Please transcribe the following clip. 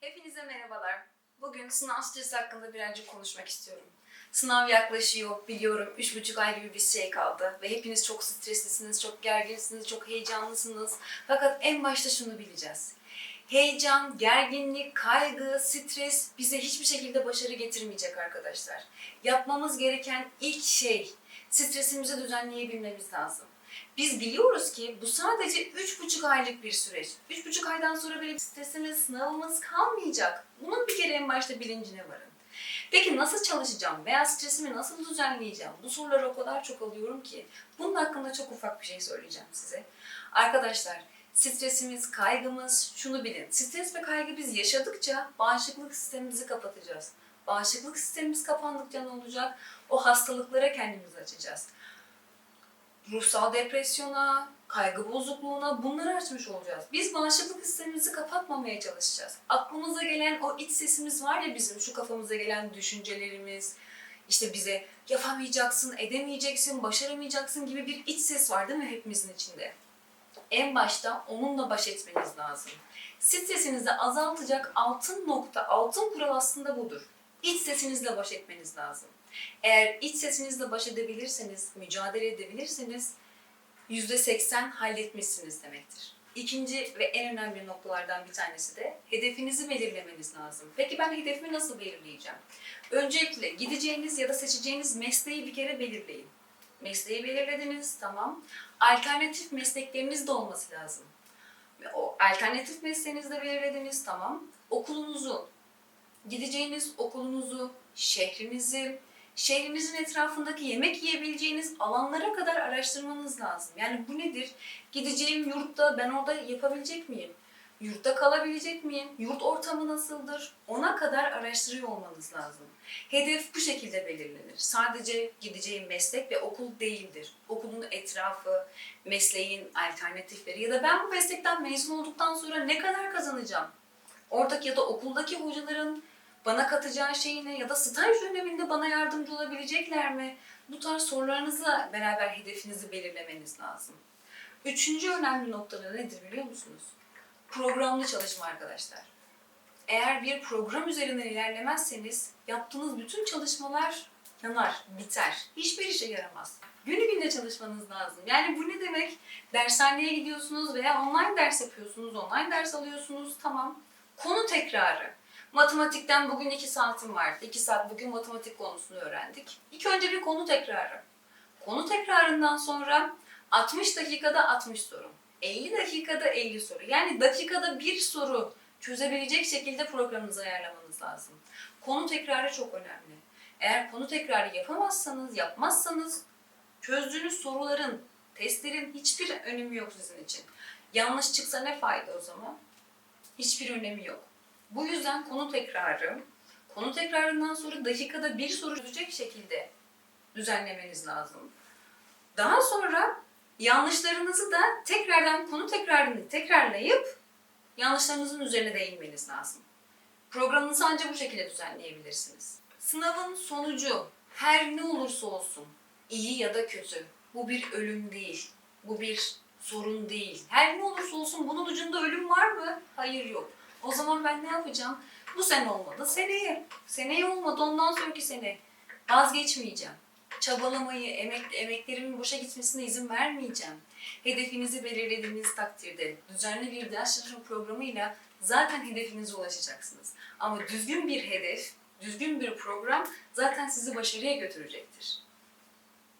Hepinize merhabalar. Bugün sınav stresi hakkında birazcık konuşmak istiyorum. Sınav yaklaşıyor, biliyorum. Üç buçuk ay gibi bir şey kaldı. Ve hepiniz çok streslisiniz, çok gerginsiniz, çok heyecanlısınız. Fakat en başta şunu bileceğiz. Heyecan, gerginlik, kaygı, stres bize hiçbir şekilde başarı getirmeyecek arkadaşlar. Yapmamız gereken ilk şey stresimizi düzenleyebilmemiz lazım. Biz biliyoruz ki bu sadece üç buçuk aylık bir süreç. Üç buçuk aydan sonra böyle bir stresimiz, sınavımız kalmayacak. Bunun bir kere en başta bilincine varın. Peki nasıl çalışacağım veya stresimi nasıl düzenleyeceğim? Bu soruları o kadar çok alıyorum ki bunun hakkında çok ufak bir şey söyleyeceğim size. Arkadaşlar stresimiz, kaygımız şunu bilin. Stres ve kaygı biz yaşadıkça bağışıklık sistemimizi kapatacağız. Bağışıklık sistemimiz kapandıkça ne olacak? O hastalıklara kendimizi açacağız ruhsal depresyona, kaygı bozukluğuna bunları açmış olacağız. Biz bağışıklık sistemimizi kapatmamaya çalışacağız. Aklımıza gelen o iç sesimiz var ya bizim şu kafamıza gelen düşüncelerimiz, işte bize yapamayacaksın, edemeyeceksin, başaramayacaksın gibi bir iç ses var değil mi hepimizin içinde? En başta onunla baş etmeniz lazım. Stresinizi azaltacak altın nokta, altın kural aslında budur. İç sesinizle baş etmeniz lazım. Eğer iç sesinizle baş edebilirseniz, mücadele edebilirseniz %80 halletmişsiniz demektir. İkinci ve en önemli noktalardan bir tanesi de hedefinizi belirlemeniz lazım. Peki ben hedefimi nasıl belirleyeceğim? Öncelikle gideceğiniz ya da seçeceğiniz mesleği bir kere belirleyin. Mesleği belirlediniz, tamam. Alternatif meslekleriniz de olması lazım. O alternatif mesleğinizi de belirlediniz, tamam. Okulunuzu, gideceğiniz okulunuzu, şehrinizi, şehrinizin etrafındaki yemek yiyebileceğiniz alanlara kadar araştırmanız lazım. Yani bu nedir? Gideceğim yurtta ben orada yapabilecek miyim? Yurtta kalabilecek miyim? Yurt ortamı nasıldır? Ona kadar araştırıyor olmanız lazım. Hedef bu şekilde belirlenir. Sadece gideceğim meslek ve okul değildir. Okulun etrafı, mesleğin alternatifleri ya da ben bu meslekten mezun olduktan sonra ne kadar kazanacağım? Oradaki ya da okuldaki hocaların bana katacağı şey ne ya da staj döneminde bana yardımcı olabilecekler mi? Bu tarz sorularınızla beraber hedefinizi belirlemeniz lazım. Üçüncü önemli nokta da nedir biliyor musunuz? Programlı çalışma arkadaşlar. Eğer bir program üzerinden ilerlemezseniz yaptığınız bütün çalışmalar yanar, biter. Hiçbir işe yaramaz. Günü günde çalışmanız lazım. Yani bu ne demek? Dershaneye gidiyorsunuz veya online ders yapıyorsunuz, online ders alıyorsunuz, tamam. Konu tekrarı. Matematikten bugün 2 saatim vardı. 2 saat bugün matematik konusunu öğrendik. İlk önce bir konu tekrarı. Konu tekrarından sonra 60 dakikada 60 soru. 50 dakikada 50 soru. Yani dakikada bir soru çözebilecek şekilde programınızı ayarlamanız lazım. Konu tekrarı çok önemli. Eğer konu tekrarı yapamazsanız, yapmazsanız çözdüğünüz soruların, testlerin hiçbir önemi yok sizin için. Yanlış çıksa ne fayda o zaman? Hiçbir önemi yok. Bu yüzden konu tekrarı, konu tekrarından sonra dakikada bir soru çözecek şekilde düzenlemeniz lazım. Daha sonra yanlışlarınızı da tekrardan konu tekrarını tekrarlayıp yanlışlarınızın üzerine değinmeniz lazım. Programınızı ancak bu şekilde düzenleyebilirsiniz. Sınavın sonucu her ne olursa olsun, iyi ya da kötü, bu bir ölüm değil, bu bir sorun değil. Her ne olursa olsun bunun ucunda ölüm var mı? Hayır yok. O zaman ben ne yapacağım? Bu sene olmadı, seneye. Seneye olmadı, ondan sonraki sene. Vazgeçmeyeceğim. Çabalamayı, emek, emeklerimin boşa gitmesine izin vermeyeceğim. Hedefinizi belirlediğiniz takdirde düzenli bir ders çalışma programıyla zaten hedefinize ulaşacaksınız. Ama düzgün bir hedef, düzgün bir program zaten sizi başarıya götürecektir.